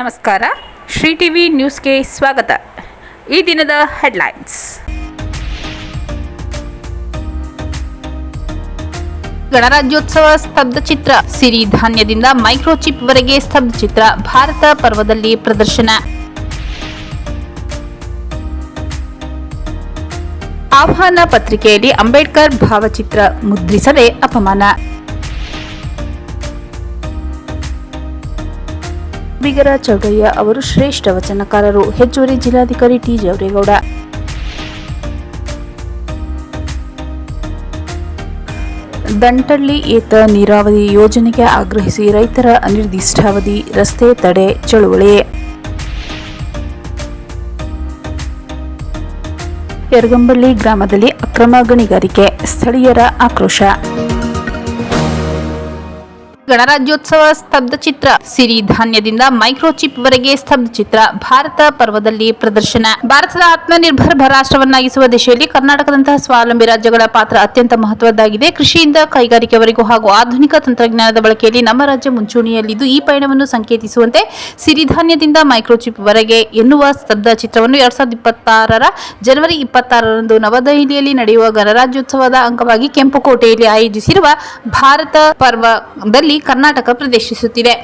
ನಮಸ್ಕಾರ. ಶ್ರೀ ಟಿವಿ ನ್ಯೂಸ್ಗೆ ಸ್ವಾಗತ. ಈ ದಿನದ ಹೆಡ್ಲೈನ್ಸ್. ಗಣರಾಜ್ಯೋತ್ಸವ ಸ್ತಬ್ಧ ಚಿತ್ರ ಸಿರಿಧಾನ್ಯದಿಂದ ಮೈಕ್ರೋಚಿಪ್ ವರೆಗೆ ಸ್ತಬ್ಧ ಚಿತ್ರ, ಭಾರತ ಪರ್ವದಲ್ಲಿ ಪ್ರದರ್ಶನ. ಆಹ್ವಾನ ಪತ್ರಿಕೆಯಲ್ಲಿ ಅಂಬೇಡ್ಕರ್ ಭಾವಚಿತ್ರ ಮುದ್ರಿಸದೆ ಅಪಮಾನ. ಬಿಗರ ಚೌಡಯ್ಯ ಅವರು ಶ್ರೇಷ್ಠ ವಚನಕಾರರು. ಹೆಚ್ಚುವರಿ ಜಿಲ್ಲಾಧಿಕಾರಿ ಟಿ ಜವರೇಗೌಡ. ದಂಟಳ್ಳಿ ಏತ ನೀರಾವರಿ ಯೋಜನೆಗೆ ಆಗ್ರಹಿಸಿ ರೈತರ ಅನಿರ್ದಿಷ್ಟಾವಧಿ, ರಸ್ತೆ ತಡೆ, ಚಳುವಳಿ. ಯರಗಂಬಳ್ಳಿ ಗ್ರಾಮದಲ್ಲಿ ಅಕ್ರಮ ಗಣಿಗಾರಿಕೆ, ಸ್ಥಳೀಯರ ಆಕ್ರೋಶ. ಗಣರಾಜ್ಯೋತ್ಸವ ಸ್ತಬ್ಧ ಚಿತ್ರ. ಸಿರಿಧಾನ್ಯದಿಂದ ಮೈಕ್ರೋಚಿಪ್ ವರೆಗೆ ಸ್ತಬ್ಧ ಚಿತ್ರ. ಭಾರತ ಪರ್ವದಲ್ಲಿ ಪ್ರದರ್ಶನ. ಭಾರತದ ಆತ್ಮನಿರ್ಭರ ರಾಷ್ಟ್ರವನ್ನಾಗಿಸುವ ದಿಶೆಯಲ್ಲಿ ಕರ್ನಾಟಕದಂತಹ ಸ್ವಾವಲಂಬಿ ರಾಜ್ಯಗಳ ಪಾತ್ರ ಅತ್ಯಂತ ಮಹತ್ವದ್ದಾಗಿದೆ. ಕೃಷಿಯಿಂದ ಕೈಗಾರಿಕೆವರೆಗೂ ಹಾಗೂ ಆಧುನಿಕ ತಂತ್ರಜ್ಞಾನದ ಬಳಕೆಯಲ್ಲಿ ನಮ್ಮ ರಾಜ್ಯ ಮುಂಚೂಣಿಯಲ್ಲಿದ್ದು ಈ ಪಯಣವನ್ನು ಸಂಕೇತಿಸುವಂತೆ ಸಿರಿಧಾನ್ಯದಿಂದ ಮೈಕ್ರೋಚಿಪ್ ವರೆಗೆ ಎನ್ನುವ ಸ್ತಬ್ಧ ಚಿತ್ರವನ್ನು ಎರಡ್ ಸಾವಿರದ ಇಪ್ಪತ್ತಾರರ ಜನವರಿ ಇಪ್ಪತ್ತಾರರಂದು ನವದೆಹಲಿಯಲ್ಲಿ ನಡೆಯುವ ಗಣರಾಜ್ಯೋತ್ಸವದ ಅಂಗವಾಗಿ ಕೆಂಪುಕೋಟೆಯಲ್ಲಿ ಆಯೋಜಿಸಿರುವ ಭಾರತ ಪರ್ವದಲ್ಲಿ ಕರ್ನಾಟಕ ಪ್ರದರ್ಶಿಸುತ್ತಿದೆ.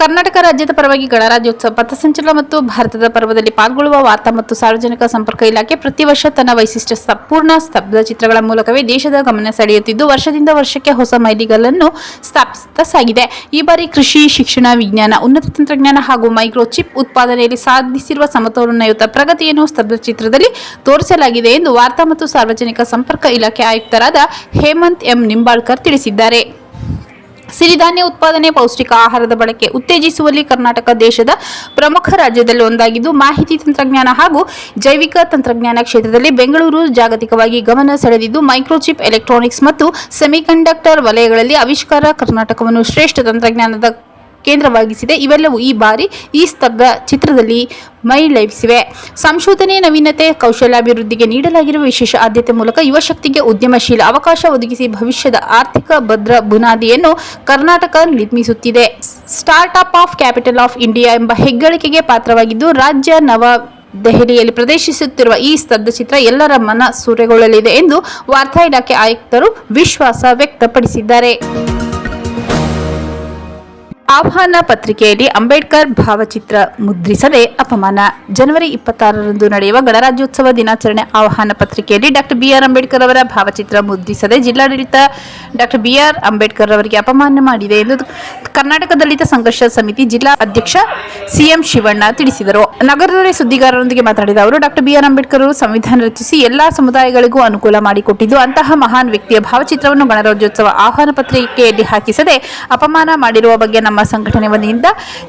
ಕರ್ನಾಟಕ ರಾಜ್ಯದ ಪರವಾಗಿ ಗಣರಾಜ್ಯೋತ್ಸವ ಪಥಸಂಚಲನ ಮತ್ತು ಭಾರತದ ಪರ್ವದಲ್ಲಿ ಪಾಲ್ಗೊಳ್ಳುವ ವಾರ್ತಾ ಮತ್ತು ಸಾರ್ವಜನಿಕ ಸಂಪರ್ಕ ಇಲಾಖೆ ಪ್ರತಿ ವರ್ಷ ತನ್ನ ವೈಶಿಷ್ಟ್ಯ ಸಂಪೂರ್ಣ ಸ್ತಬ್ಧ ಚಿತ್ರಗಳ ಮೂಲಕವೇ ದೇಶದ ಗಮನ ಸೆಳೆಯುತ್ತಿದ್ದು, ವರ್ಷದಿಂದ ವರ್ಷಕ್ಕೆ ಹೊಸ ಮೈಲಿಗಲ್ಲನ್ನು ಸ್ಥಾಪಿಸುತ್ತಾ ಸಾಗಿದೆ ಈ ಬಾರಿ ಕೃಷಿ, ಶಿಕ್ಷಣ, ವಿಜ್ಞಾನ, ಉನ್ನತ ತಂತ್ರಜ್ಞಾನ ಹಾಗೂ ಮೈಕ್ರೋ ಚಿಪ್ ಉತ್ಪಾದನೆಯಲ್ಲಿ ಸಾಧಿಸಿರುವ ಸಮತೋಲನಯುತ ಪ್ರಗತಿಯನ್ನು ಸ್ತಬ್ಧ ಚಿತ್ರದಲ್ಲಿ ತೋರಿಸಲಾಗಿದೆ ಎಂದು ವಾರ್ತಾ ಮತ್ತು ಸಾರ್ವಜನಿಕ ಸಂಪರ್ಕ ಇಲಾಖೆ ಆಯುಕ್ತರಾದ ಹೇಮಂತ್ ಎಂ ನಿಂಬಾಳ್ಕರ್ ತಿಳಿಸಿದ್ದಾರೆ. ಸಿರಿಧಾನ್ಯ ಉತ್ಪಾದನೆ ಪೌಷ್ಟಿಕ ಆಹಾರದ ಬಳಕೆ ಉತ್ತೇಜಿಸುವಲ್ಲಿ ಕರ್ನಾಟಕ ದೇಶದ ಪ್ರಮುಖ ರಾಜ್ಯದಲ್ಲಿ ಒಂದಾಗಿದ್ದು, ಮಾಹಿತಿ ತಂತ್ರಜ್ಞಾನ ಹಾಗೂ ಜೈವಿಕ ತಂತ್ರಜ್ಞಾನ ಕ್ಷೇತ್ರದಲ್ಲಿ ಬೆಂಗಳೂರು ಜಾಗತಿಕವಾಗಿ ಗಮನ ಸೆಳೆದಿದ್ದು, ಮೈಕ್ರೋಚಿಪ್ ಎಲೆಕ್ಟ್ರಾನಿಕ್ಸ್ ಮತ್ತು ಸೆಮಿಕಂಡಕ್ಟರ್ ವಲಯಗಳಲ್ಲಿ ಆವಿಷ್ಕಾರ ಕರ್ನಾಟಕವನ್ನು ಶ್ರೇಷ್ಠ ತಂತ್ರಜ್ಞಾನದ ಕೇಂದ್ರವಾಗಿಸಿದೆ. ಇವೆಲ್ಲವೂ ಈ ಬಾರಿ ಈ ಸ್ತಬ್ಧ ಚಿತ್ರದಲ್ಲಿ ಮೈಲೈಸಿವೆ ಸಂಶೋಧನೆ ನವೀನತೆ, ಕೌಶಲ್ಯಾಭಿವೃದ್ಧಿಗೆ ನೀಡಲಾಗಿರುವ ವಿಶೇಷ ಆದ್ಯತೆ ಮೂಲಕ ಯುವಶಕ್ತಿಗೆ ಉದ್ಯಮಶೀಲ ಅವಕಾಶ ಒದಗಿಸಿ ಭವಿಷ್ಯದ ಆರ್ಥಿಕ ಭದ್ರ ಬುನಾದಿಯನ್ನು Karnataka ನಿರ್ಮಿಸುತ್ತಿದೆ. Startup of capital of India ಎಂಬ ಹೆಗ್ಗಳಿಕೆಗೆ ಪಾತ್ರವಾಗಿದ್ದು, ರಾಜ್ಯ ನವ ದೆಹಲಿಯಲ್ಲಿ ಪ್ರದರ್ಶಿಸುತ್ತಿರುವ ಈ ಸ್ತಬ್ಧ ಚಿತ್ರ ಎಲ್ಲರ ಮನ ಸೂರೆಗೊಳ್ಳಲಿದೆ ಎಂದು ವಾರ್ತಾ ಇಲಾಖೆ ಆಯುಕ್ತರು ವಿಶ್ವಾಸ ವ್ಯಕ್ತಪಡಿಸಿದ್ದಾರೆ. ಆಹ್ವಾನ ಪತ್ರಿಕೆಯಲ್ಲಿ ಅಂಬೇಡ್ಕರ್ ಭಾವಚಿತ್ರ ಮುದ್ರಿಸದೆ ಅಪಮಾನ. ಜನವರಿ ಇಪ್ಪತ್ತಾರರಂದು ನಡೆಯುವ ಗಣರಾಜ್ಯೋತ್ಸವ ದಿನಾಚರಣೆ ಆಹ್ವಾನ ಪತ್ರಿಕೆಯಲ್ಲಿ ಡಾಕ್ಟರ್ ಬಿಆರ್ ಅಂಬೇಡ್ಕರ್ ಅವರ ಭಾವಚಿತ್ರ ಮುದ್ರಿಸದೆ ಜಿಲ್ಲಾಡಳಿತ ಡಾಕ್ಟರ್ ಬಿಆರ್ ಅಂಬೇಡ್ಕರ್ ಅವರಿಗೆ ಅಪಮಾನ ಮಾಡಿದೆ ಎಂದು ಕರ್ನಾಟಕ ದಲಿತ ಸಂಘರ್ಷ ಸಮಿತಿ ಜಿಲ್ಲಾ ಅಧ್ಯಕ್ಷ ಸಿಎಂ ಶಿವಣ್ಣ ತಿಳಿಸಿದರು. ನಗರದಲ್ಲಿ ಸುದ್ದಿಗಾರರೊಂದಿಗೆ ಮಾತನಾಡಿದ ಅವರು, ಡಾಕ್ಟರ್ ಬಿಆರ್ ಅಂಬೇಡ್ಕರ್ ಅವರು ಸಂವಿಧಾನ ರಚಿಸಿ ಎಲ್ಲಾ ಸಮುದಾಯಗಳಿಗೂ ಅನುಕೂಲ ಮಾಡಿಕೊಟ್ಟಿದ್ದು, ಅಂತಹ ಮಹಾನ್ ವ್ಯಕ್ತಿಯ ಭಾವಚಿತ್ರವನ್ನು ಗಣರಾಜ್ಯೋತ್ಸವ ಆಹ್ವಾನ ಪತ್ರಿಕೆಯಲ್ಲಿ ಹಾಕಿಸದೆ ಅಪಮಾನ ಮಾಡಿರುವ ಬಗ್ಗೆ ನಮ್ಮ ಸಂಘಟನೆ ವತಿಯಿಂದ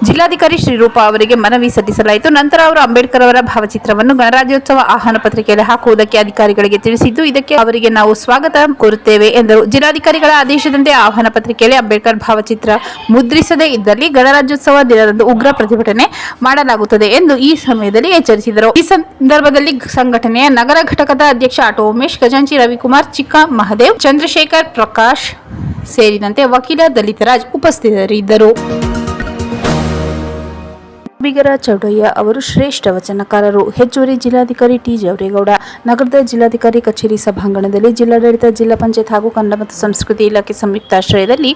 ಜಿಲ್ಲಾಧಿಕಾರಿ ಶ್ರೀರೂಪ ಅವರಿಗೆ ಮನವಿ ಸಲ್ಲಿಸಲಾಯಿತು. ನಂತರ ಅವರು ಅಂಬೇಡ್ಕರ್ ಅವರ ಭಾವಚಿತ್ರವನ್ನು ಗಣರಾಜ್ಯೋತ್ಸವ ಆಹ್ವಾನ ಪತ್ರಿಕೆಯಲ್ಲಿ ಹಾಕುವುದಕ್ಕೆ ಅಧಿಕಾರಿಗಳಿಗೆ ತಿಳಿಸಿದ್ದು, ಇದಕ್ಕೆ ಅವರಿಗೆ ನಾವು ಸ್ವಾಗತ ಕೋರುತ್ತೇವೆ ಎಂದರು. ಜಿಲ್ಲಾಧಿಕಾರಿಗಳ ಆದೇಶದಂತೆ ಆಹ್ವಾನ ಪತ್ರಿಕೆಯಲ್ಲಿ ಅಂಬೇಡ್ಕರ್ ಭಾವಚಿತ್ರ ಮುದ್ರಿಸದೇ ಇದ್ದಲ್ಲಿ ಗಣರಾಜ್ಯೋತ್ಸವ ದಿನದಂದು ಉಗ್ರ ಪ್ರತಿಭಟನೆ ಮಾಡಲಾಗುತ್ತದೆ ಎಂದು ಈ ಸಮಯದಲ್ಲಿ ಎಚ್ಚರಿಸಿದರು. ಈ ಸಂದರ್ಭದಲ್ಲಿ ಸಂಘಟನೆಯ ನಗರ ಘಟಕದ ಅಧ್ಯಕ್ಷ ಆಟೋ ಉಮೇಶ್, ಖಜಾಂಚಿ ರವಿಕುಮಾರ್, ಚಿಕ್ಕ ಮಹದೇವ್, ಚಂದ್ರಶೇಖರ್ ಪ್ರಕಾಶ್ ಸೇರಿದಂತೆ ವಕೀಲ ದಲಿತರಾಜ್ ಉಪಸ್ಥಿತರಿದ್ದರು. ಬಿಗರ ಚೌಡಯ್ಯ ಅವರು ಶ್ರೇಷ್ಠ ವಚನಕಾರರು. ಹೆಚ್ಚುವರಿ ಜಿಲ್ಲಾಧಿಕಾರಿ ಟಿ ಜವರೇಗೌಡ ನಗರದ ಜಿಲ್ಲಾಧಿಕಾರಿ ಕಚೇರಿ ಸಭಾಂಗಣದಲ್ಲಿ ಜಿಲ್ಲಾಡಳಿತ, ಜಿಲ್ಲಾ ಪಂಚಾಯತ್ ಹಾಗೂ ಕನ್ನಡ ಮತ್ತು ಸಂಸ್ಕೃತಿ ಇಲಾಖೆ ಸಂಯುಕ್ತಾಶ್ರಯದಲ್ಲಿ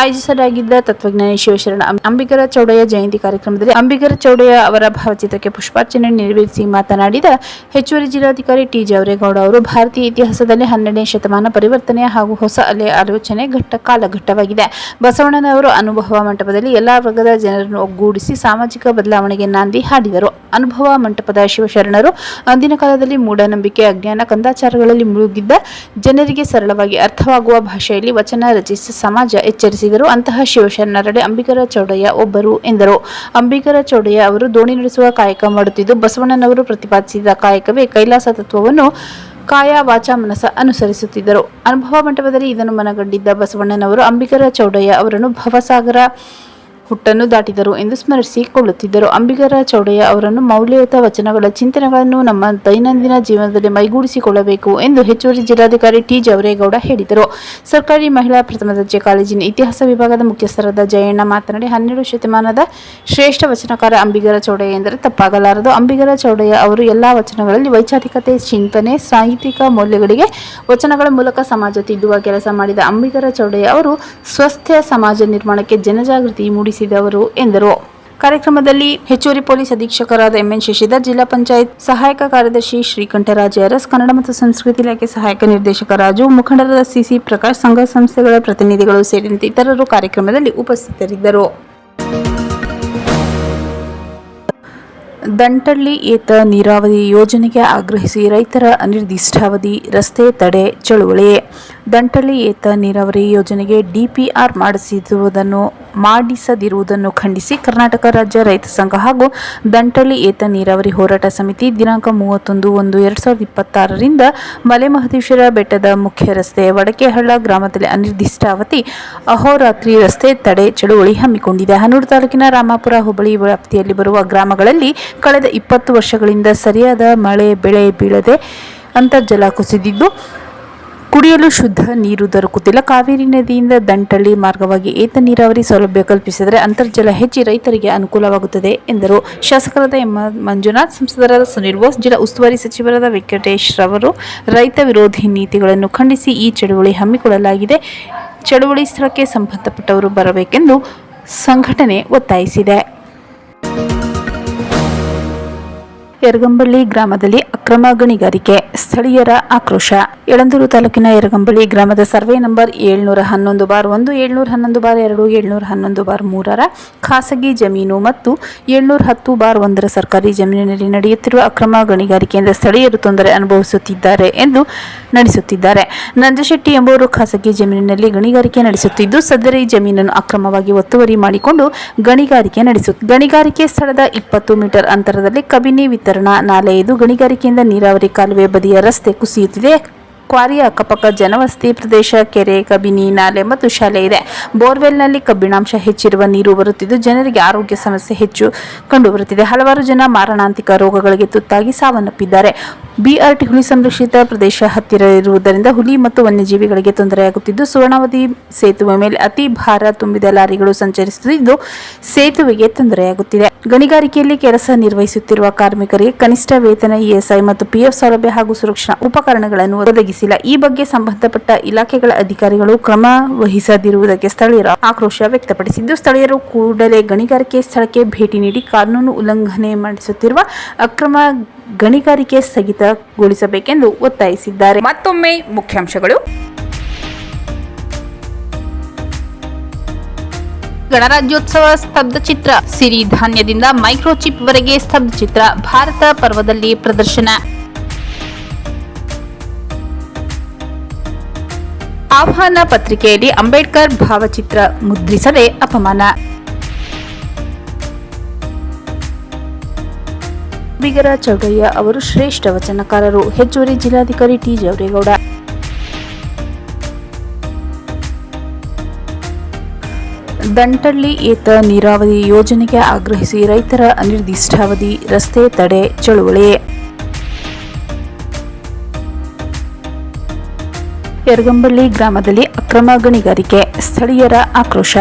ಆಯೋಜಿಸಲಾಗಿದ್ದ ತತ್ವಜ್ಞಾನಿ ಶಿವಶರಣ ಅಂಬಿಗರ ಚೌಡಯ್ಯ ಜಯಂತಿ ಕಾರ್ಯಕ್ರಮದಲ್ಲಿ ಅಂಬಿಗರ ಚೌಡಯ್ಯ ಅವರ ಭಾವಚಿತ್ರಕ್ಕೆ ಪುಷ್ಪಾರ್ಚನೆ ನೆರವೇರಿಸಿ ಮಾತನಾಡಿದ ಹೆಚ್ಚುವರಿ ಜಿಲ್ಲಾಧಿಕಾರಿ ಟಿ ಜವರೇಗೌಡ ಅವರು, ಭಾರತೀಯ ಇತಿಹಾಸದಲ್ಲಿ ಹನ್ನೆರಡನೇ ಶತಮಾನ ಪರಿವರ್ತನೆ ಹಾಗೂ ಹೊಸ ಅಲೆ ಆಲೋಚನೆ ಘಟ್ಟ ಕಾಲಘಟ್ಟವಾಗಿದೆ. ಬಸವಣ್ಣನವರು ಅನುಭವ ಮಂಟಪದಲ್ಲಿ ಎಲ್ಲಾ ವರ್ಗದ ಜನರನ್ನು ಒಗ್ಗೂಡಿಸಿ ಸಾಮಾಜಿಕ ಬದಲಾವಣೆಗೆ ನಾಂದಿ ಹಾಡಿದರು. ಅನುಭವ ಮಂಟಪದ ಶಿವಶರಣರು, ಅಂದಿನ ಕಾಲದಲ್ಲಿ ಮೂಢನಂಬಿಕೆ, ಅಜ್ಞಾನ, ಕಂದಾಚಾರಗಳಲ್ಲಿ ಮುಳುಗಿದ್ದ ಜನರಿಗೆ ಸರಳವಾಗಿ ಅರ್ಥವಾಗುವ ಭಾಷೆಯಲ್ಲಿ ವಚನ ರಚಿಸಿ ಸಮಾಜ ಎಚ್ಚರಿಸಿದರು. ಅಂತಹ ಶಿವಶರಣರಡೆ ಅಂಬಿಗರ ಚೌಡಯ್ಯ ಒಬ್ಬರು ಎಂದರು. ಅಂಬಿಗರ ಚೌಡಯ್ಯ ಅವರು ದೋಣಿ ನಡೆಸುವ ಕಾಯಕ ಮಾಡುತ್ತಿದ್ದು, ಬಸವಣ್ಣನವರು ಪ್ರತಿಪಾದಿಸಿದ ಕಾಯಕವೇ ಕೈಲಾಸ ತತ್ವವನ್ನು ಕಾಯ ವಾಚ ಮನಸ ಅನುಸರಿಸುತ್ತಿದ್ದರು. ಅನುಭವ ಮಂಟಪದಲ್ಲಿ ಇದನ್ನು ಮನಗಂಡಿದ್ದ ಬಸವಣ್ಣನವರು ಅಂಬಿಗರ ಚೌಡಯ್ಯ ಅವರನ್ನು ಭವಸಾಗರ ಹುಟ್ಟನ್ನು ದಾಟಿದರು ಎಂದು ಸ್ಮರಿಸಿಕೊಳ್ಳುತ್ತಿದ್ದರು. ಅಂಬಿಗರ ಚೌಡಯ್ಯ ಅವರನ್ನು ಮೌಲ್ಯಯುತ ವಚನಗಳ ಚಿಂತನೆಗಳನ್ನು ನಮ್ಮ ದೈನಂದಿನ ಜೀವನದಲ್ಲಿ ಮೈಗೂಡಿಸಿಕೊಳ್ಳಬೇಕು ಎಂದು ಹೆಚ್ಚುವರಿ ಜಿಲ್ಲಾಧಿಕಾರಿ ಟಿ ಜವರೇಗೌಡ ಹೇಳಿದರು. ಸರ್ಕಾರಿ ಮಹಿಳಾ ಪ್ರಥಮ ದರ್ಜೆ ಕಾಲೇಜಿನ ಇತಿಹಾಸ ವಿಭಾಗದ ಮುಖ್ಯಸ್ಥರಾದ ಜಯಣ್ಣ ಮಾತನಾಡಿ, ಹನ್ನೆರಡು ಶತಮಾನದ ಶ್ರೇಷ್ಠ ವಚನಕಾರ ಅಂಬಿಗರ ಚೌಡಯ್ಯ ಎಂದರೆ ತಪ್ಪಾಗಲಾರದು. ಅಂಬಿಗರ ಚೌಡಯ್ಯ ಅವರು ಎಲ್ಲಾ ವಚನಗಳಲ್ಲಿ ವೈಚಾರಿಕತೆ, ಚಿಂತನೆ, ಸಾಹಿತ್ಯಿಕ ಮೌಲ್ಯಗಳಿಗೆ ವಚನಗಳ ಮೂಲಕ ಸಮಾಜ ತಿದ್ದುವ ಕೆಲಸ ಮಾಡಿದ ಅಂಬಿಗರ ಚೌಡಯ್ಯ ಅವರು ಸ್ವಸ್ಥ ಸಮಾಜ ನಿರ್ಮಾಣಕ್ಕೆ ಜನಜಾಗೃತಿ ಮೂಡಿಸಿದವರು ಎಂದರು. ಕಾರ್ಯಕ್ರಮದಲ್ಲಿ ಹೆಚ್ಚುವರಿ ಪೊಲೀಸ್ ಅಧೀಕ್ಷಕರಾದ ಎಂಎನ್ ಶಶಿಧರ್, ಜಿಲ್ಲಾ ಪಂಚಾಯತ್ ಸಹಾಯಕ ಕಾರ್ಯದರ್ಶಿ ಶ್ರೀಕಂಠರಾಜ ಅರಸ್, ಕನ್ನಡ ಮತ್ತು ಸಂಸ್ಕೃತಿ ಇಲಾಖೆ ಸಹಾಯಕ ನಿರ್ದೇಶಕ ರಾಜು, ಮುಖಂಡರಾದ ಸಿಸಿ ಪ್ರಕಾಶ್, ಸಂಘ ಸಂಸ್ಥೆಗಳ ಪ್ರತಿನಿಧಿಗಳು ಸೇರಿದಂತೆ ಇತರರು ಕಾರ್ಯಕ್ರಮದಲ್ಲಿ ಉಪಸ್ಥಿತರಿದ್ದರು. ದಂಟಳ್ಳಿ ಏತ ನೀರಾವರಿ ಯೋಜನೆಗೆ ಆಗ್ರಹಿಸಿ ರೈತರ ಅನಿರ್ದಿಷ್ಟಾವಧಿ, ರಸ್ತೆ ತಡೆ ಚಳುವಳಿ. ದಂಟಳ್ಳಿ ಏತ ನೀರಾವರಿ ಯೋಜನೆಗೆ ಡಿಪಿಆರ್ ಮಾಡಿಸಿರುವುದನ್ನು ಮಾಡಿಸದಿರುವುದನ್ನು ಖಂಡಿಸಿ ಕರ್ನಾಟಕ ರಾಜ್ಯ ರೈತ ಸಂಘ ಹಾಗೂ ದಂಟಳ್ಳಿ ಏತ ನೀರಾವರಿ ಹೋರಾಟ ಸಮಿತಿ ದಿನಾಂಕ ಮೂವತ್ತೊಂದು ಒಂದು ಎರಡು ಸಾವಿರದ ಇಪ್ಪತ್ತಾರರಿಂದ ಮಲೆಮಹದೇಶ್ವರ ಬೆಟ್ಟದ ಮುಖ್ಯ ರಸ್ತೆ ವಡಕೆಹಳ್ಳ ಗ್ರಾಮದಲ್ಲಿ ಅನಿರ್ದಿಷ್ಟಾವಧಿ ಅಹೋರಾತ್ರಿ ರಸ್ತೆ ತಡೆ ಚಳುವಳಿ ಹಮ್ಮಿಕೊಂಡಿದೆ. ಹನೂರು ತಾಲೂಕಿನ ರಾಮಾಪುರ ಹೋಬಳಿ ವ್ಯಾಪ್ತಿಯಲ್ಲಿ ಬರುವ ಗ್ರಾಮಗಳಲ್ಲಿ ಕಳೆದ ಇಪ್ಪತ್ತು ವರ್ಷಗಳಿಂದ ಸರಿಯಾದ ಮಳೆ, ಬೆಳೆ ಬೀಳದೆ ಅಂತರ್ಜಲ ಕುಸಿದಿದ್ದು ಕುಡಿಯಲು ಶುದ್ಧ ನೀರು ದೊರಕುತ್ತಿಲ್ಲ. ಕಾವೇರಿ ನದಿಯಿಂದ ದಂಟಳ್ಳಿ ಮಾರ್ಗವಾಗಿ ಏತ ನೀರಾವರಿ ಸೌಲಭ್ಯ ಕಲ್ಪಿಸಿದರೆ ಅಂತರ್ಜಲ ಹೆಚ್ಚಿ ರೈತರಿಗೆ ಅನುಕೂಲವಾಗುತ್ತದೆ, ಎಂದರು. ಶಾಸಕರಾದ ಎಂ. ಮಂಜುನಾಥ್, ಸಂಸದರಾದ ಸುನೀಲ್ ಬೋಸ್, ಜಿಲ್ಲಾ ಉಸ್ತುವಾರಿ ಸಚಿವರಾದ ವೆಂಕಟೇಶ್ ರವರು, ರೈತ ವಿರೋಧಿ ನೀತಿಗಳನ್ನು ಖಂಡಿಸಿ ಈ ಚಳುವಳಿ ಹಮ್ಮಿಕೊಳ್ಳಲಾಗಿದೆ. ಚಳುವಳಿ ಸ್ಥಳಕ್ಕೆ ಸಂಬಂಧಪಟ್ಟವರು ಬರಬೇಕೆಂದು ಸಂಘಟನೆ ಒತ್ತಾಯಿಸಿದೆ. ಯರಗಂಬಳ್ಳಿ ಗ್ರಾಮದಲ್ಲಿ ಅಕ್ರಮ ಗಣಿಗಾರಿಕೆ, ಸ್ಥಳೀಯರ ಆಕ್ರೋಶ. ಯಳಂದೂರು ತಾಲೂಕಿನ ಎರಗಂಬಳಿ ಗ್ರಾಮದ ಸರ್ವೆ ನಂಬರ್ ಏಳ್ನೂರ ಹನ್ನೊಂದು ಬಾರ್ ಒಂದು, ಏಳ್ನೂರ ಹನ್ನೊಂದು ಬಾರ್ ಎರಡು, ಏಳ್ನೂರ ಹನ್ನೊಂದು ಬಾರ್ ಮೂರರ ಖಾಸಗಿ ಜಮೀನು ಮತ್ತು ಏಳ್ನೂರ ಹತ್ತು ಬಾರ್ ಒಂದರ ಸರ್ಕಾರಿ ಜಮೀನಿನಲ್ಲಿ ನಡೆಯುತ್ತಿರುವ ಅಕ್ರಮ ಗಣಿಗಾರಿಕೆಯಿಂದ ಸ್ಥಳೀಯರು ತೊಂದರೆ ಅನುಭವಿಸುತ್ತಿದ್ದಾರೆ ಎಂದು ನಡೆಸುತ್ತಿದ್ದಾರೆ. ನಂಜಶೆಟ್ಟಿ ಎಂಬುವರು ಖಾಸಗಿ ಜಮೀನಿನಲ್ಲಿ ಗಣಿಗಾರಿಕೆ ನಡೆಸುತ್ತಿದ್ದು ಸದರಿ ಜಮೀನನ್ನು ಅಕ್ರಮವಾಗಿ ಒತ್ತುವರಿ ಮಾಡಿಕೊಂಡು ಗಣಿಗಾರಿಕೆ ನಡೆಸು, ಗಣಿಗಾರಿಕೆ ಸ್ಥಳದ ಇಪ್ಪತ್ತು ಮೀಟರ್ ಅಂತರದಲ್ಲಿ ಕಬಿನಿ ವಿತರಣಾ ನಾಲೆ ಇದು ಗಣಿಗಾರಿಕೆಯಿಂದ ನೀರಾವರಿ ಕಾಲುವೆ ಬದಿಯ ರಸ್ತೆ ಕುಸಿಯುತ್ತಿದೆ. ಕ್ವಾರಿಯ ಅಕ್ಕಪಕ್ಕ ಜನವಸತಿ ಪ್ರದೇಶ, ಕೆರೆ, ಕಬಿನಿ, ನಾಲೆ ಮತ್ತು ಶಾಲೆ ಇದೆ. ಬೋರ್ವೆಲ್ನಲ್ಲಿ ಕಬ್ಬಿಣಾಂಶ ಹೆಚ್ಚಿರುವ ನೀರು ಬರುತ್ತಿದ್ದು, ಜನರಿಗೆ ಆರೋಗ್ಯ ಸಮಸ್ಯೆ ಹೆಚ್ಚು ಕಂಡುಬರುತ್ತಿದೆ. ಹಲವಾರು ಜನ ಮಾರಣಾಂತಿಕ ರೋಗಗಳಿಗೆ ತುತ್ತಾಗಿ ಸಾವನ್ನಪ್ಪಿದ್ದಾರೆ. ಬಿಆರ್ಟಿ ಹುಲಿ ಸಂರಕ್ಷಿತ ಪ್ರದೇಶ ಹತ್ತಿರ ಇರುವುದರಿಂದ ಹುಲಿ ಮತ್ತು ವನ್ಯಜೀವಿಗಳಿಗೆ ತೊಂದರೆಯಾಗುತ್ತಿದ್ದು, ಸುವರ್ಣಾವಧಿ ಸೇತುವೆ ಮೇಲೆ ಅತಿ ಭಾರ ತುಂಬಿದ ಲಾರಿಗಳು ಸಂಚರಿಸುತ್ತಿದ್ದು, ಸೇತುವೆಗೆ ತೊಂದರೆಯಾಗುತ್ತಿದೆ. ಗಣಿಗಾರಿಕೆಯಲ್ಲಿ ಕೆಲಸ ನಿರ್ವಹಿಸುತ್ತಿರುವ ಕಾರ್ಮಿಕರಿಗೆ ಕನಿಷ್ಠ ವೇತನ ಇಎಸ್ಐ ಮತ್ತು ಪಿಎಫ್ ಸೌಲಭ್ಯ ಹಾಗೂ ಸುರಕ್ಷಣಾ ಉಪಕರಣಗಳನ್ನು ಒದಗಿಸಿಲ್ಲ ಈ ಬಗ್ಗೆ ಸಂಬಂಧಪಟ್ಟ ಇಲಾಖೆಗಳ ಅಧಿಕಾರಿಗಳು ಕ್ರಮ ವಹಿಸದಿರುವುದಕ್ಕೆ ಸ್ಥಳೀಯರು ಆಕ್ರೋಶ ವ್ಯಕ್ತಪಡಿಸಿದ್ದು, ಸ್ಥಳೀಯರು ಕೂಡಲೇ ಗಣಿಗಾರಿಕೆ ಸ್ಥಳಕ್ಕೆ ಭೇಟಿ ನೀಡಿ ಕಾನೂನು ಉಲ್ಲಂಘನೆ ಮಾಡಿಸುತ್ತಿರುವ ಅಕ್ರಮ ಗಣಿಗಾರಿಕೆ ಸ್ಥಗಿತಗೊಳಿಸಬೇಕೆಂದು ಒತ್ತಾಯಿಸಿದ್ದಾರೆ. ಮತ್ತೊಮ್ಮೆ ಮುಖ್ಯಾಂಶಗಳು. ಗಣರಾಜ್ಯೋತ್ಸವ ಸ್ತಬ್ಧ ಚಿತ್ರ ಸಿರಿಧಾನ್ಯದಿಂದ ಮೈಕ್ರೋಚಿಪ್ ವರೆಗೆ ಸ್ತಬ್ಧ ಚಿತ್ರ, ಭಾರತ ಪರ್ವದಲ್ಲಿ ಪ್ರದರ್ಶನ. ಆಹ್ವಾನ ಪತ್ರಿಕೆಯಲ್ಲಿ ಅಂಬೇಡ್ಕರ್ ಭಾವಚಿತ್ರ ಮುದ್ರಿಸದೆ ಅಪಮಾನ. ಬಿಗರ ಚೌಡಯ್ಯ ಅವರು ಶ್ರೇಷ್ಠ ವಚನಕಾರರು. ಹೆಚ್ಚುವರಿ ಜಿಲ್ಲಾಧಿಕಾರಿ ಟಿ ಜವರೇಗೌಡ. ದಂಟಳ್ಳಿ ಏತ ನೀರಾವರಿ ಯೋಜನೆಗೆ ಆಗ್ರಹಿಸಿ ರೈತರ ಅನಿರ್ದಿಷ್ಟಾವಧಿ, ರಸ್ತೆ ತಡೆ, ಚಳುವಳಿ. ಯರಗಂಬಳ್ಳಿ ಗ್ರಾಮದಲ್ಲಿ ಅಕ್ರಮ ಗಣಿಗಾರಿಕೆ ಸ್ಥಳೀಯರ ಆಕ್ರೋಶ.